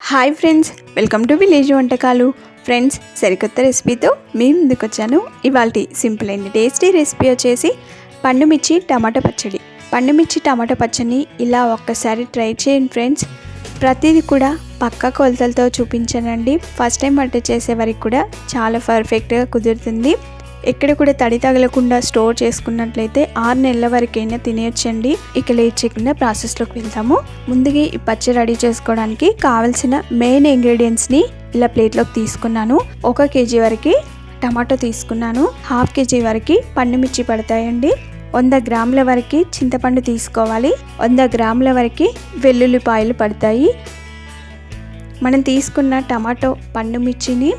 Hi friends welcome to village వంటకాలు. Friends సరికొత్త రెసిపీతో మీ ముందుకు వచ్చాను. ఇవాళ సింపుల్ అండ్ టేస్టీ రెసిపీ వచ్చేసి పండుమిర్చి టమాటో టమాటా పచ్చడి. పండుమిర్చి టమాటో టమాటా పచ్చడిని ఇలా ఒక్కసారి ట్రై చేయండి ఫ్రెండ్స్. ప్రతిదీ కూడా పక్క కొలతలతో చూపించానండి. ఫస్ట్ టైం వంట చేసే వారికి కూడా చాలా పర్ఫెక్ట్గా కుదురుతుంది. ఎక్కడ కూడా తడి తగలకుండా స్టోర్ చేసుకున్నట్లయితే ఆరు నెలల వరకైనా తినేయొచ్చండి. ఇక లేట్ చేయకుండా ప్రాసెస్లోకి వెళ్తాము ముందుగా ఈ పచ్చి రెడీ చేసుకోవడానికి కావలసిన మెయిన్ ఇంగ్రీడియంట్స్ని ఇలా ప్లేట్లోకి తీసుకున్నాను. ఒక కేజీ వరకు టమాటో తీసుకున్నాను. హాఫ్ కేజీ వరకు పండు మిర్చి పడతాయండి. వంద గ్రాముల వరకు చింతపండు తీసుకోవాలి. వంద గ్రాముల వరకు వెల్లుల్లిపాయలు పడతాయి. మనం తీసుకున్న టమాటో పండు మిర్చిని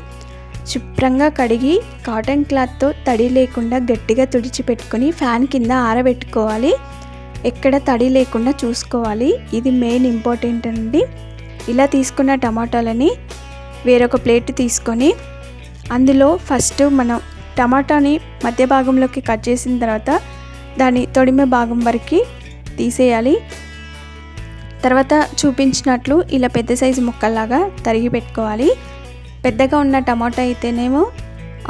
శుభ్రంగా కడిగి కాటన్ క్లాత్తో తడి లేకుండా గట్టిగా తుడిచిపెట్టుకొని ఫ్యాన్ కింద ఆరబెట్టుకోవాలి. ఎక్కడ తడి లేకుండా చూసుకోవాలి. ఇది మెయిన్ ఇంపార్టెంట్ అండి. ఇలా తీసుకున్న టమాటాలని వేరొక ప్లేట్ తీసుకొని అందులో ఫస్ట్ మనం టమాటాని మధ్య భాగంలోకి కట్ చేసిన తర్వాత దాని తొడిమ భాగం వరకు తీసేయాలి. తర్వాత చూపించినట్లు ఇలా పెద్ద సైజు ముక్కల్లాగా తరిగి పెట్టుకోవాలి. పెద్దగా ఉన్న టమాటా అయితేనేమో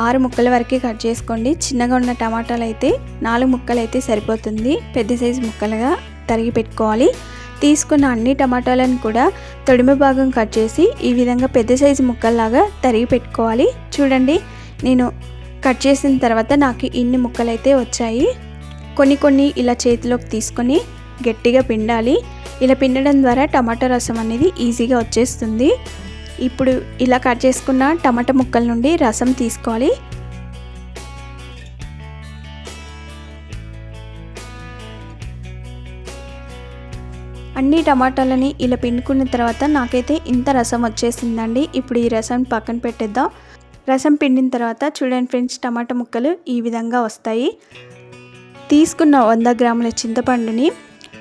ఆరు ముక్కల వరకు కట్ చేసుకోండి. చిన్నగా ఉన్న టమాటాలు అయితే నాలుగు ముక్కలు అయితే సరిపోతుంది. పెద్ద సైజు ముక్కలుగా తరిగి పెట్టుకోవాలి. తీసుకున్న అన్ని టమాటాలను కూడా తొడిమ భాగం కట్ చేసి ఈ విధంగా పెద్ద సైజు ముక్కల్లాగా తరిగి పెట్టుకోవాలి. చూడండి నేను కట్ చేసిన తర్వాత నాకు ఇన్ని ముక్కలు అయితే వచ్చాయి. కొన్ని కొన్ని ఇలా చేతిలోకి తీసుకొని గట్టిగా పిండాలి. ఇలా పిండడం ద్వారా టమాటా రసం అనేది ఈజీగా వచ్చేస్తుంది. ఇప్పుడు ఇలా కట్ చేసుకున్న టమాటా ముక్కల నుండి రసం తీసుకోవాలి. అన్ని టమాటాలని ఇలా పిండుకున్న తర్వాత నాకైతే ఇంత రసం వచ్చేసిందండి. ఇప్పుడు ఈ రసం పక్కన పెట్టేద్దాం. రసం పిండిన తర్వాత చూడండి ఫ్రెండ్స్ టమాటా ముక్కలు ఈ విధంగా వస్తాయి. తీసుకున్న వంద గ్రాముల చింతపండుని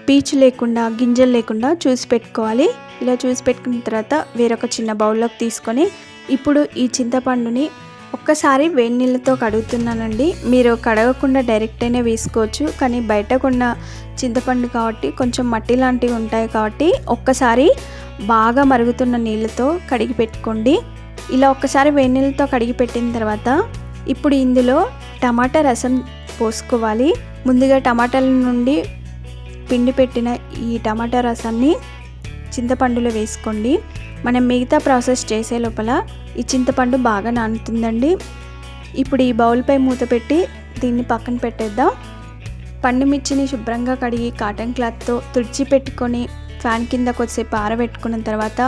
పీచు లేకుండా గింజలు లేకుండా చూసి పెట్టుకోవాలి. ఇలా చూసి పెట్టుకున్న తర్వాత వేరొక చిన్న బౌల్లోకి తీసుకొని ఇప్పుడు ఈ చింతపండుని ఒక్కసారి వేడి నీళ్ళతో కడుగుతున్నానండి. మీరు కడగకుండా డైరెక్ట్ అయినా వేసుకోవచ్చు కానీ బయటకున్న చింతపండు కాబట్టి కొంచెం మట్టి లాంటివి ఉంటాయి కాబట్టి ఒక్కసారి బాగా మరుగుతున్న నీళ్ళతో కడిగి పెట్టుకోండి. ఇలా ఒక్కసారి వేడి నీళ్ళతో కడిగి పెట్టిన తర్వాత ఇప్పుడు ఇందులో టమాటా రసం పోసుకోవాలి. ముందుగా టమాటాల నుండి పిండి పెట్టిన ఈ టమాటా రసాన్ని చింతపండులో వేసుకోండి. మనం మిగతా ప్రాసెస్ చేసే లోపల ఈ చింతపండు బాగా నానుతుందండి. ఇప్పుడు ఈ బౌల్పై మూత పెట్టి దీన్ని పక్కన పెట్టేద్దాం. పండు మిర్చిని శుభ్రంగా కడిగి కాటన్ క్లాత్తో తుడిచి పెట్టుకొని ఫ్యాన్ కింద కొద్దిసేపు ఆరబెట్టుకున్న తర్వాత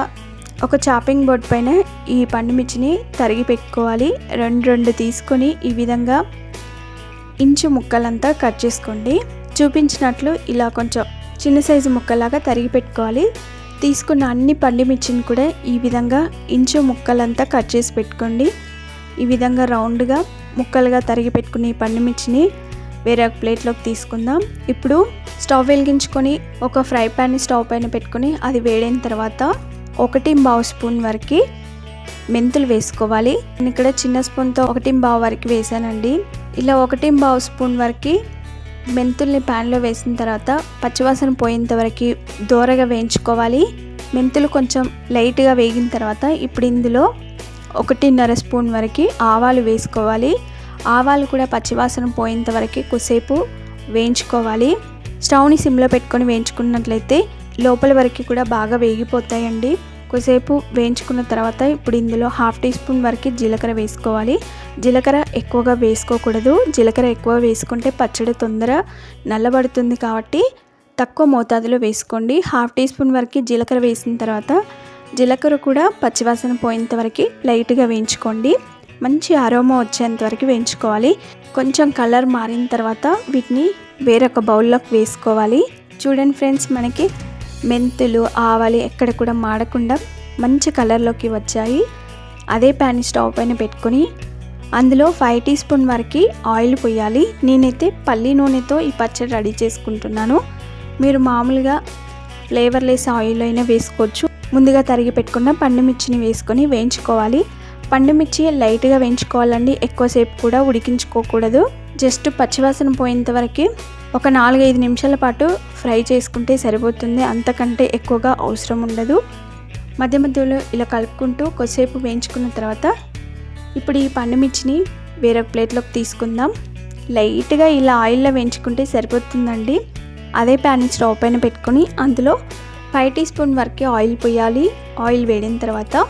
ఒక చాపింగ్ బోర్డ్ పైన ఈ పండు మిర్చిని తరిగి పెట్టుకోవాలి. రెండు రెండు తీసుకొని ఈ విధంగా ఇంచు ముక్కలంతా కట్ చేసుకోండి. చూపించినట్లు ఇలా కొంచెం చిన్న సైజు ముక్కలాగా తరిగి పెట్టుకోవాలి. తీసుకున్న అన్ని పండిమిర్చిని కూడా ఈ విధంగా ఇంచు ముక్కలంతా కట్ చేసి పెట్టుకోండి. ఈ విధంగా రౌండ్గా ముక్కలుగా తరిగి పెట్టుకుని ఈ పండు మిర్చిని వేరే ఒక ప్లేట్లోకి తీసుకుందాం. ఇప్పుడు స్టవ్ వెలిగించుకొని ఒక ఫ్రై ప్యాన్ స్టవ్ పైన పెట్టుకొని అది వేడైన తర్వాత ఒకటి బావు స్పూన్ వరకు మెంతులు వేసుకోవాలి. నేను ఇక్కడ చిన్న స్పూన్తో ఒకటి బావు వరకు వేసానండి. ఇలా ఒకటి బావు స్పూన్ వరకు మెంతుల్ని ప్యాన్లో వేసిన తర్వాత పచ్చివాసన పోయేంత వరకు దూరగా వేయించుకోవాలి. మెంతులు కొంచెం లైట్గా వేగిన తర్వాత ఇప్పుడు ఇందులో ఒకటిన్నర స్పూన్ వరకు ఆవాలు వేసుకోవాలి. ఆవాలు కూడా పచ్చివాసన పోయేంత వరకు కొద్దిసేపు వేయించుకోవాలి. స్టవ్ని సిమ్లో పెట్టుకొని వేయించుకున్నట్లయితే లోపల వరకు కూడా బాగా వేగిపోతాయండి. కొద్దిసేపు వేయించుకున్న తర్వాత ఇప్పుడు ఇందులో హాఫ్ టీ స్పూన్ వరకు జీలకర్ర వేసుకోవాలి. జీలకర్ర ఎక్కువగా వేసుకోకూడదు. జీలకర్ర ఎక్కువ వేసుకుంటే పచ్చడి తొందర నల్లబడుతుంది కాబట్టి తక్కువ మోతాదులో వేసుకోండి. హాఫ్ టీ స్పూన్ వరకు జీలకర్ర వేసిన తర్వాత జీలకర్ర కూడా పచ్చివాసన పోయేంత వరకు లైట్గా వేయించుకోండి. మంచి అరోమా వచ్చేంత వరకు వేయించుకోవాలి. కొంచెం కలర్ మారిన తర్వాత వీటిని వేరొక బౌల్లోకి వేసుకోవాలి. చూడండి ఫ్రెండ్స్ మనకి మెంతులు ఆవాలు ఎక్కడ కూడా మాడకుండా మంచి కలర్లోకి వచ్చాయి. అదే ప్యాన్ స్టవ్ పైన పెట్టుకొని అందులో ఫైవ్ టీ స్పూన్ వరకు ఆయిల్ పోయాలి. నేనైతే పల్లి నూనెతో ఈ పచ్చడి రెడీ చేసుకుంటున్నాను. మీరు మామూలుగా ఫ్లేవర్లెస్ ఆయిల్ అయినా వేసుకోవచ్చు. ముందుగా తరిగి పెట్టుకున్న పండు మిర్చిని వేసుకొని వేయించుకోవాలి. పండుమిర్చి లైట్గా వేయించుకోవాలండి. ఎక్కువసేపు కూడా ఉడికించుకోకూడదు. జస్ట్ పచ్చివాసన పోయేంత వరకు ఒక నాలుగైదు నిమిషాల పాటు ఫ్రై చేసుకుంటే సరిపోతుంది. అంతకంటే ఎక్కువగా అవసరం ఉండదు. మధ్య మధ్యలో ఇలా కలుపుకుంటూ కొద్దిసేపు వేయించుకున్న తర్వాత ఇప్పుడు ఈ పండుమిర్చిని వేరొక ప్లేట్లోకి తీసుకుందాం. లైట్గా ఇలా ఆయిల్లో వేయించుకుంటే సరిపోతుందండి. అదే ప్యాన్ స్టవ్ పైన పెట్టుకొని అందులో ఫైవ్ టీ స్పూన్ వరకే ఆయిల్ పోయాలి. ఆయిల్ వేడిన తర్వాత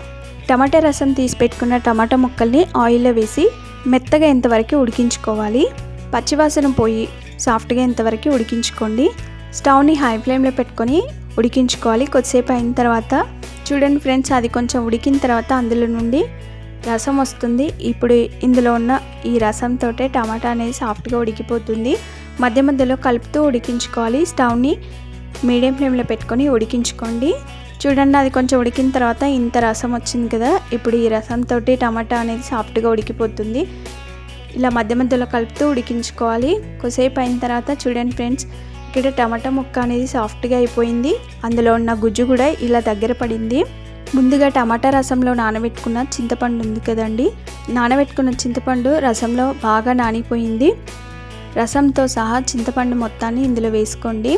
టమాటా రసం తీసి పెట్టుకున్న టమాటా ముక్కల్ని ఆయిల్లో వేసి మెత్తగా ఎంతవరకు ఉడికించుకోవాలి. పచ్చివాసన పోయి సాఫ్ట్గా ఎంతవరకు ఉడికించుకోండి. స్టవ్ని హై ఫ్లేమ్లో పెట్టుకొని ఉడికించుకోవాలి. కొద్దిసేపు అయిన తర్వాత చూడండి ఫ్రెండ్స్ అది కొంచెం ఉడికిన తర్వాత అందులో నుండి రసం వస్తుంది. ఇప్పుడు ఇందులో ఉన్న ఈ రసంతో టమాటా అనేది సాఫ్ట్గా ఉడికిపోతుంది. మధ్య మధ్యలో కలుపుతూ ఉడికించుకోవాలి. స్టవ్ని మీడియం ఫ్లేమ్లో పెట్టుకొని ఉడికించుకోండి. చూడండి అది కొంచెం ఉడికిన తర్వాత ఇంత రసం వచ్చింది కదా ఇప్పుడు ఈ రసంతో టమాటా అనేది సాఫ్ట్గా ఉడికిపోతుంది. ఇలా మధ్య మధ్యలో కలుపుతూ ఉడికించుకోవాలి. కొద్దిసేపు అయిన తర్వాత చూడండి ఫ్రెండ్స్ ఇక్కడ టమాటా ముక్క అనేది సాఫ్ట్గా అయిపోయింది. అందులో ఉన్న గుజ్జు కూడా ఇలా దగ్గర పడింది. ముందుగా టమాటా రసంలో నానబెట్టుకున్న చింతపండు ఉంది కదండి నానబెట్టుకున్న చింతపండు రసంలో బాగా నానిపోయింది. రసంతో సహా చింతపండు మొత్తాన్ని ఇందులో వేసుకోండి.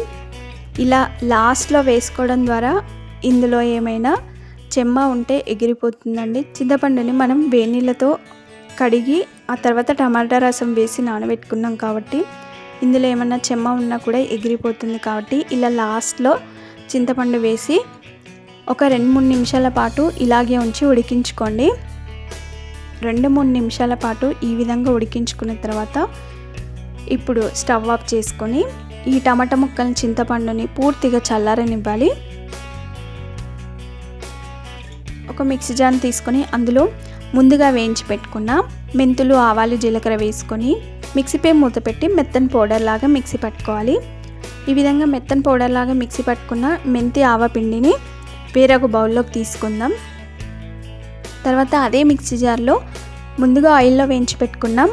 ఇలా లాస్ట్లో వేసుకోవడం ద్వారా ఇందులో ఏమైనా చెమ్మ ఉంటే ఎగిరిపోతుందండి. చింతపండుని మనం వేనీళ్ళతో కడిగి ఆ తర్వాత టమాటా రసం వేసి నానబెట్టుకున్నాం కాబట్టి ఇందులో ఏమన్నా చెమ్మ ఉన్నా కూడా ఎగిరిపోతుంది కాబట్టి ఇలా లాస్ట్లో చింతపండు వేసి ఒక రెండు మూడు నిమిషాల పాటు ఇలాగే ఉంచి ఉడికించుకోండి. రెండు మూడు నిమిషాల పాటు ఈ విధంగా ఉడికించుకున్న తర్వాత ఇప్పుడు స్టవ్ ఆఫ్ చేసుకొని ఈ టమాటా ముక్కలను చింతపండుని పూర్తిగా చల్లారనివ్వాలి. ఒక మిక్సీ జార్ తీసుకొని అందులో ముందుగా వేయించి పెట్టుకున్న మెంతులు ఆవాలు జీలకర్ర వేసుకొని మిక్సీపై మూత పెట్టి మెత్తని పౌడర్ లాగా మిక్సీ పట్టుకోవాలి. ఈ విధంగా మెత్తని పౌడర్ లాగా మిక్సీ పట్టుకున్న మెంతి ఆవ పిండిని వేరొక బౌల్లోకి తీసుకుందాం. తర్వాత అదే మిక్సీ జార్లో ముందుగా ఆయిల్లో వేయించి పెట్టుకున్నాం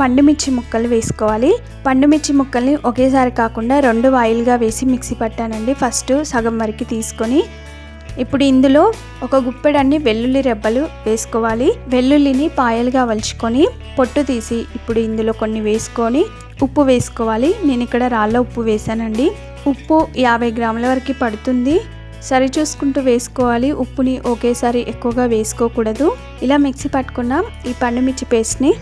పండుమిర్చి ముక్కలు వేసుకోవాలి. పండుమిర్చి ముక్కల్ని ఒకేసారి కాకుండా రెండు ఆయిల్గా వేసి మిక్సీ పట్టానండి. ఫస్ట్ సగం వరకు తీసుకొని ఇప్పుడు ఇందులో ఒక గుప్పెడన్ని వెల్లుల్లి రెబ్బలు వేసుకోవాలి. వెల్లుల్లిని పాయలుగా వలుచుకొని పొట్టు తీసి ఇప్పుడు ఇందులో కొన్ని వేసుకొని ఉప్పు వేసుకోవాలి. నేను ఇక్కడ రాళ్ళ ఉప్పు వేసానండి. ఉప్పు యాభై గ్రాముల వరకు పడుతుంది. సరి చూసుకుంటూ వేసుకోవాలి. ఉప్పుని ఒకేసారి ఎక్కువగా వేసుకోకూడదు. ఇలా మిక్సీ పట్టుకున్నాం. ఈ పండుమిర్చి పేస్ట్ని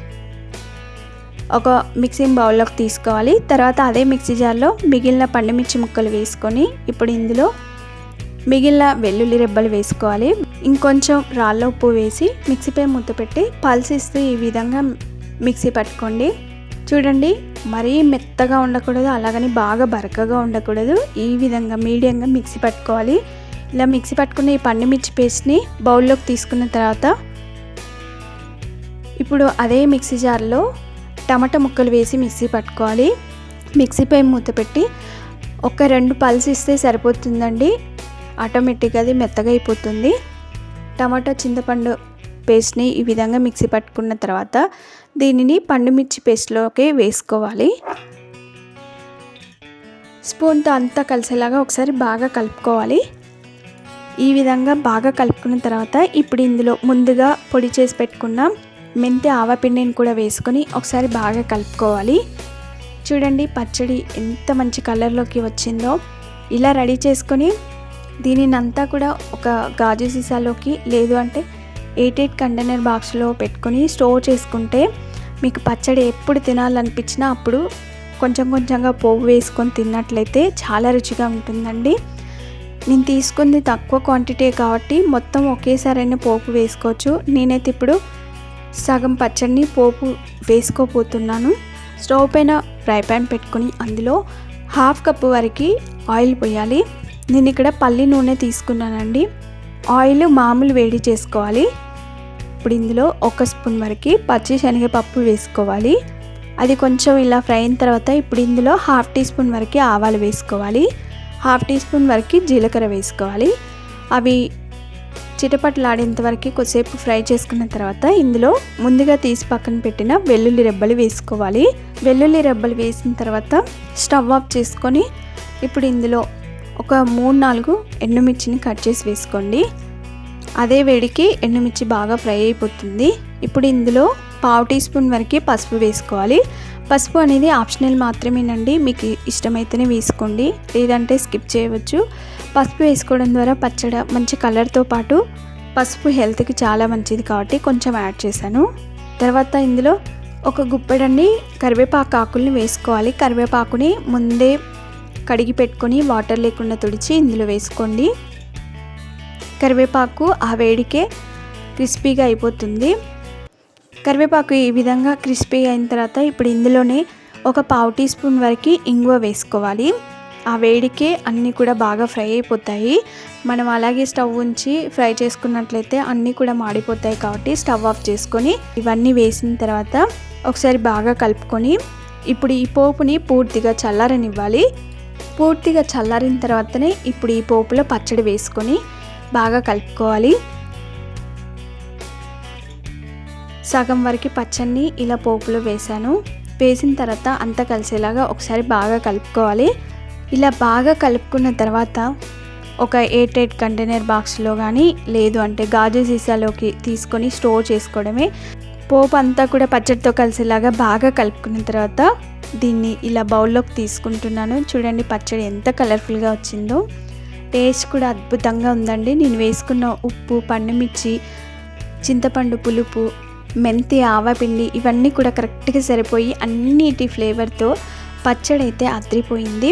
ఒక మిక్సింగ్ బౌల్లోకి తీసుకోవాలి. తర్వాత అదే మిక్సీ జార్లో మిగిలిన పండుమిర్చి ముక్కలు వేసుకొని ఇప్పుడు ఇందులో మిగిలిన వెల్లుల్లి రెబ్బలు వేసుకోవాలి. ఇంకొంచెం రాళ్ళ ఉప్పు వేసి మిక్సీపై మూత పెట్టి పల్సిస్తూ ఈ విధంగా మిక్సీ పట్టుకోండి. చూడండి మరీ మెత్తగా ఉండకూడదు అలాగని బాగా బరకగా ఉండకూడదు. ఈ విధంగా మీడియంగా మిక్సీ పట్టుకోవాలి. ఇలా మిక్సీ పట్టుకున్న ఈ పండుమిర్చి పేస్ట్ని బౌల్లోకి తీసుకున్న తర్వాత ఇప్పుడు అదే మిక్సీ జార్లో టమాటా ముక్కలు వేసి మిక్సీ పట్టుకోవాలి. మిక్సీపై మూత పెట్టి ఒక రెండు పల్స్ ఇస్తే సరిపోతుందండి. ఆటోమేటిక్గా అది మెత్తగా అయిపోతుంది. టమాటా చింతపండు పేస్ట్ని ఈ విధంగా మిక్సీ పట్టుకున్న తర్వాత దీనిని పండుమిర్చి పేస్ట్లోకి వేసుకోవాలి. స్పూన్తో అంతా కలిసేలాగా ఒకసారి బాగా కలుపుకోవాలి. ఈ విధంగా బాగా కలుపుకున్న తర్వాత ఇప్పుడు ఇందులో ముందుగా పొడి చేసి పెట్టుకున్న మెంతి ఆవపిండిని కూడా వేసుకొని ఒకసారి బాగా కలుపుకోవాలి. చూడండి పచ్చడి ఎంత మంచి కలర్లోకి వచ్చిందో. ఇలా రెడీ చేసుకొని దీనిని అంతా కూడా ఒక గాజు సీసాలోకి లేదు అంటే ఎయిట్ ఎయిట్ కంటైనర్ బాక్స్లో పెట్టుకొని స్టోర్ చేసుకుంటే మీకు పచ్చడి ఎప్పుడు తినాలనిపించినా అప్పుడు కొంచెం కొంచెంగా పోపు వేసుకొని తిన్నట్లయితే చాలా రుచిగా ఉంటుందండి. నేను తీసుకుంది తక్కువ క్వాంటిటీ కాబట్టి మొత్తం ఒకేసారైనా పోపు వేసుకోవచ్చు. నేనైతే ఇప్పుడు సగం పచ్చడిని పోపు వేసుకోపోతున్నాను స్టవ్ పైన ఫ్రై ప్యాన్ పెట్టుకుని అందులో హాఫ్ కప్పు వరకు ఆయిల్ పోయాలి. నేను ఇక్కడ పల్లి నూనె తీసుకున్నానండి. ఆయిల్ మామూలు వేడి చేసుకోవాలి. ఇప్పుడు ఇందులో ఒక స్పూన్ వరకు పచ్చి శనగపప్పు వేసుకోవాలి. అది కొంచెం ఇలా ఫ్రై అయిన తర్వాత ఇప్పుడు ఇందులో హాఫ్ టీ స్పూన్ వరకు ఆవాలు వేసుకోవాలి. హాఫ్ టీ స్పూన్ వరకు జీలకర్ర వేసుకోవాలి. అవి చిటపట్లాడేంత వరకు కొద్దిసేపు ఫ్రై చేసుకున్న తర్వాత ఇందులో ముందుగా తీసి పక్కన పెట్టిన వెల్లుల్లి రెబ్బలు వేసుకోవాలి. వెల్లుల్లి రెబ్బలు వేసిన తర్వాత స్టవ్ ఆఫ్ చేసుకొని ఇప్పుడు ఇందులో ఒక మూడు నాలుగు ఎండుమిర్చిని కట్ చేసి వేసుకోండి. అదే వేడికి ఎండుమిర్చి బాగా ఫ్రై అయిపోతుంది. ఇప్పుడు ఇందులో పావు టీ స్పూన్ వరకు పసుపు వేసుకోవాలి. పసుపు అనేది ఆప్షనల్ మాత్రమేనండి. మీకు ఇష్టమైతేనే వేసుకోండి. లేదంటే స్కిప్ చేయవచ్చు. పసుపు వేసుకోవడం ద్వారా పచ్చడి మంచి కలర్తో పాటు పసుపు హెల్త్కి చాలా మంచిది కాబట్టి కొంచెం యాడ్ చేశాను. తర్వాత ఇందులో ఒక గుప్పెడండి కరివేపాకు ఆకుల్ని వేసుకోవాలి. కరివేపాకుని ముందే కడిగి పెట్టుకొని వాటర్ లేకుండా తుడిచి ఇందులో వేసుకోండి. కరివేపాకు ఆ వేడికే క్రిస్పీగా అయిపోతుంది. కరివేపాకు ఈ విధంగా క్రిస్పీ అయిన తర్వాత ఇప్పుడు ఇందులోనే ఒక పావు టీ స్పూన్ వరకు ఇంగువ వేసుకోవాలి. ఆ వేడికే అన్నీ కూడా బాగా ఫ్రై అయిపోతాయి. మనం అలాగే స్టవ్ ఉంచి ఫ్రై చేసుకున్నట్లయితే అన్నీ కూడా మాడిపోతాయి కాబట్టి స్టవ్ ఆఫ్ చేసుకొని ఇవన్నీ వేసిన తర్వాత ఒకసారి బాగా కలుపుకొని ఇప్పుడు ఈ పోపుని పూర్తిగా చల్లారనివ్వాలి. పూర్తిగా చల్లారిన తర్వాతనే ఇప్పుడు ఈ పోపులో పచ్చడి వేసుకొని బాగా కలుపుకోవాలి. సగం వరకు పచ్చడిని ఇలా పోపులో వేసాను. వేసిన తర్వాత అంతా కలిసేలాగా ఒకసారి బాగా కలుపుకోవాలి. ఇలా బాగా కలుపుకున్న తర్వాత ఒక ఎయిట్ ఎయిట్ కంటైనర్ బాక్స్లో కానీ లేదు అంటే గాజు సీసాలోకి తీసుకొని స్టోర్ చేసుకోవడమే పోపు అంతా కూడా పచ్చడితో కలిసేలాగా బాగా కలుపుకున్న తర్వాత దీన్ని ఇలా బౌల్లోకి తీసుకుంటున్నాను. చూడండి పచ్చడి ఎంత కలర్ఫుల్గా వచ్చిందో. టేస్ట్ కూడా అద్భుతంగా ఉందండి. నేను వేసుకున్న ఉప్పు పండుమిర్చి చింతపండు పులుపు మెంతి ఆవపిండి ఇవన్నీ కూడా కరెక్ట్గా సరిపోయి అన్నిటి ఫ్లేవర్తో పచ్చడి అయితే అద్రిపోయింది.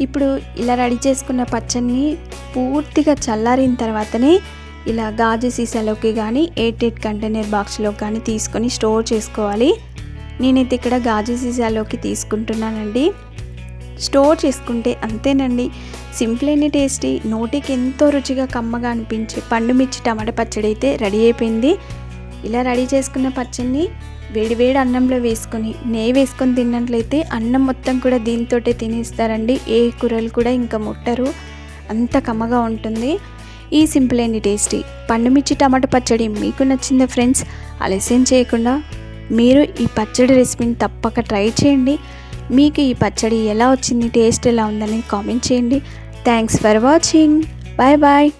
ఇప్పుడు ఇలా రెడీ చేసుకున్న పచ్చడిని పూర్తిగా చల్లారిన తర్వాతనే ఇలా గాజు సీసాలోకి కానీ ఎయిట్ ఎయిట్ కంటైనర్ బాక్స్లో కానీ తీసుకొని స్టోర్ చేసుకోవాలి. నేనైతే ఇక్కడ గాజు సీసాలోకి తీసుకుంటున్నానండి. స్టోర్ చేసుకుంటే అంతేనండి. సింపుల్ అయిన టేస్టీ. నోటికి ఎంతో రుచిగా కమ్మగా అనిపించే పండు మిర్చి టమాటా పచ్చడి అయితే రెడీ అయిపోయింది. ఇలా రెడీ చేసుకున్న పచ్చడిని వేడివేడి అన్నంలో వేసుకొని నెయ్యి వేసుకొని తిన్నట్లయితే అన్నం మొత్తం కూడా దీంతోటే తినేస్తారండి. ఏ కూరలు కూడా ఇంకా ముట్టరు. అంత కమ్మగా ఉంటుంది. ఈ సింపుల్ అండ్ టేస్టీ పండుమిర్చి టమాటా పచ్చడి మీకు నచ్చిందా ఫ్రెండ్స్? ఆలస్యం చేయకుండా మీరు ఈ పచ్చడి రెసిపీని తప్పక ట్రై చేయండి. మీకు ఈ పచ్చడి ఎలా వచ్చింది టేస్ట్ ఎలా ఉందని కామెంట్ చేయండి. Thanks for watching. Bye bye.